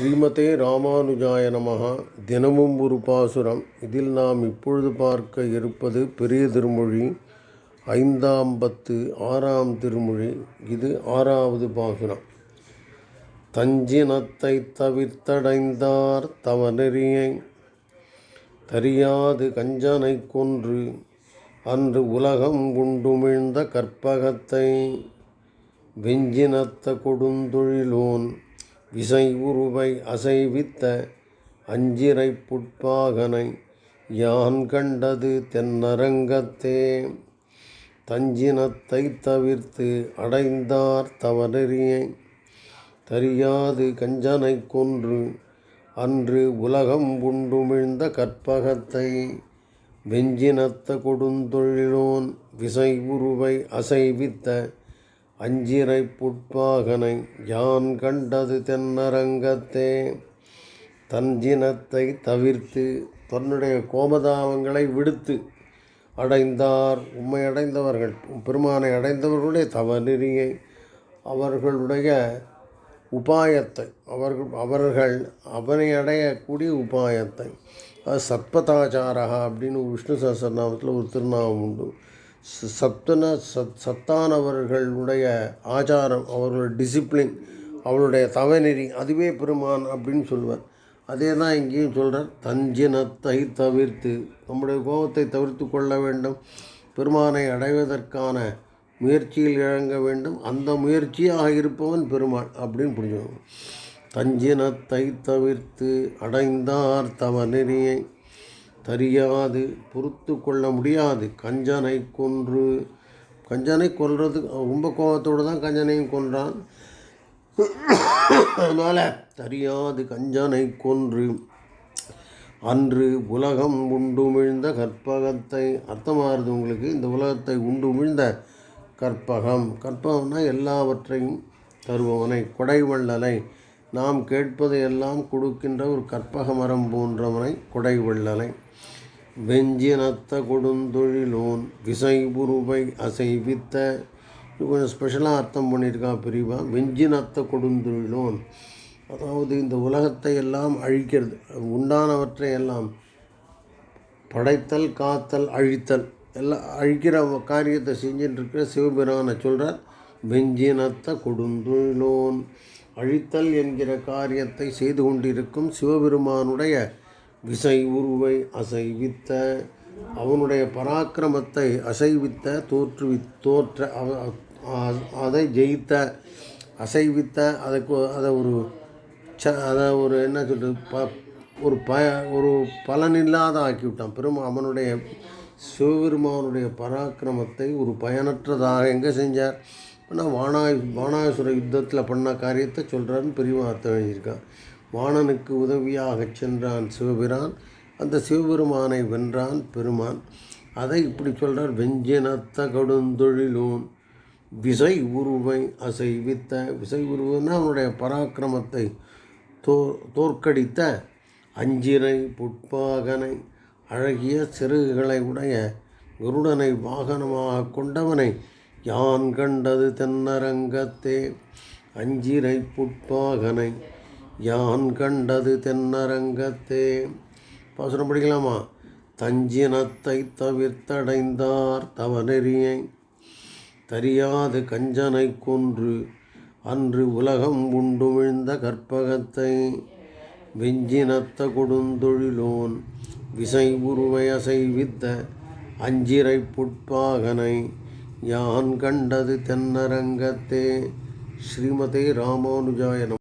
ஸ்ரீமதே ராமானுஜாய நமகா தினமும் ஒரு பாசுரம். இதில் நாம் இப்பொழுது பார்க்க இருப்பது பெரிய திருமொழி ஐந்தாம் பத்து ஆறாம் திருமொழி. இது ஆறாவது பாசுரம். தஞ்சினத்தை தவிர்த்தடைந்தார் தவநெறியை தரியாது கஞ்சனை கொன்று அன்று உலகம் குண்டுமிழ்ந்த கற்பகத்தை வெஞ்சினத்த கொடுந்தொழிலோன் விசை உருவை அசைவித்த அஞ்சிரை புட்பாகனை யான் கண்டது தென்னரங்கத்தே. தஞ்சினத்தை தவிர்த்து அடைந்தார் தவறியை தெரியாது கஞ்சனை கொன்று அன்று உலகம் உண்டுமிழ்ந்த கற்பகத்தை வெஞ்சினத்த கொடுந்தொழிலோன் விசை உருவை அசைவித்த அஞ்சிரை புட்பாகனை யான் கண்டது தென்னரங்கத்தே. தஞ்சினத்தை தவிர்த்து தன்னுடைய கோபதாபங்களை விடுத்து அடைந்தார். உம்மை அடைந்தவர்கள் பெருமானை அடைந்தவர்களுடைய தவநெறியை அவர்களுடைய உபாயத்தை அவர்கள் அவர்கள் அவனை அடையக்கூடிய உபாயத்தை. அது சத்பதாச்சாரகா அப்படின்னு விஷ்ணு சஹஸ்ரநாமத்தில் ஒரு திருநாமம் உண்டு. சத்துன சத் சத்தானவர்களுடைய ஆச்சாரம் அவர்களுடைய டிசிப்ளின் அவருடைய தவநெறி அதுவே பெருமான் அப்படின்னு சொல்லுவார் அதே தான் இங்கேயும் சொல்கிறார் தஞ்சினத்தை தவிர்த்து நம்முடைய கோபத்தை தவிர்த்து கொள்ள வேண்டும். பெருமானை அடைவதற்கான முயற்சியில் இழங்க வேண்டும். அந்த முயற்சியாக இருப்பவன் பெருமாள் அப்படின்னு புரிஞ்சுக்கணும் தஞ்சினத்தை தவிர்த்து அடைந்தார் தவநெறியை தெரியாது பொறுத்து கொள்ள முடியாது. கஞ்சனை கொன்று கஞ்சனை கொல்றது ரொம்ப கோபத்தோடு தான் கஞ்சனையும் கொன்றான். அதனால் தெரியாது கஞ்சனை கொன்று. அன்று உலகம் உண்டுமிழ்ந்த கற்பகத்தை அர்த்தமாகிறது உங்களுக்கு இந்த உலகத்தை உண்டுமிழ்ந்த கற்பகம். கற்பகம்னா எல்லாவற்றையும் தருபவனை கொடைவள்ளலை நாம் கேட்பதை எல்லாம் கொடுக்கின்ற ஒரு கற்பக மரம் போன்றவனை கொடைவள்ளலை. வெஞ்சினத்த கொடுந்தொழிலோன் விசை உருவை அசைவித்த. இது கொஞ்சம் ஸ்பெஷலாக அர்த்தம் பண்ணியிருக்கா பிரிவா? வெஞ்சினத்த கொடுந்தொழிலோன். அதாவது இந்த உலகத்தை எல்லாம் அழிக்கிறது. உண்டானவற்றை எல்லாம் படைத்தல் காத்தல் அழித்தல். எல்லாம் அழிக்கிற காரியத்தை செஞ்சுட்டு இருக்கிற சிவபெருமானை சொல்கிறார் வெஞ்சினத்த கொடுந்தொழிலோன். அழித்தல் என்கிற காரியத்தை செய்து கொண்டிருக்கும் சிவபெருமானுடைய விசை உருவை அசைவித்த அவனுடைய பராக்கிரமத்தை அசைவித்த தோற்றுவி தோற்ற அதை ஜெயித்த அசைவித்த அதுக்கு அதை ஒரு ச அதை ஒரு என்ன சொல்கிறது ப ஒரு ப ஒரு பலனில்லாத ஆக்கிவிட்டான். பெரும் அவனுடைய சிவபெருமானுடைய பராக்கிரமத்தை ஒரு பயனற்றதாக எங்கே செஞ்சார்? ஆனால் வானாய் வானாசுர யுத்தத்தில் பண்ண காரியத்தை சொல்கிறான்னு பெரியவா அர்த்தம் எழுதியிருக்கான். வாணனுக்கு உதவியாக சென்றான் சிவபிரான் அந்த சிவபெருமானை வென்றான் பெருமான். அதை இப்படி சொல்கிறார் வெஞ்சினத்த கடுந்தொழிலோன் விசை உருவை அசைவித்த விசை உருவன்னா அவனுடைய பராக்கிரமத்தை தோ தோற்கடித்த அஞ்சிரை புட்பாகனை அழகிய சிறகுகளை உடைய குருடனை வாகனமாக கொண்டவனை யான் கண்டது தென்னரங்கத்தே அஞ்சிரை புட்பாகனை. யான் கண்டது தென்னரங்கத்தே. பாசுரம் படிக்கலாமா? தஞ்சினத்தை தவிர்த்தடைந்தார் தவநெறியை. தெரியாது கஞ்சனை கொன்று அன்று உலகம் உண்டுமிழ்ந்த கற்பகத்தை. வெஞ்சினத்த கொடுந்தொழிலோன் விசை உருவை அசைவித்த அஞ்சிரை புட்பாகனை. யான் கண்டது தென்னரங்கத்தே. ஸ்ரீமதே ராமானுஜாய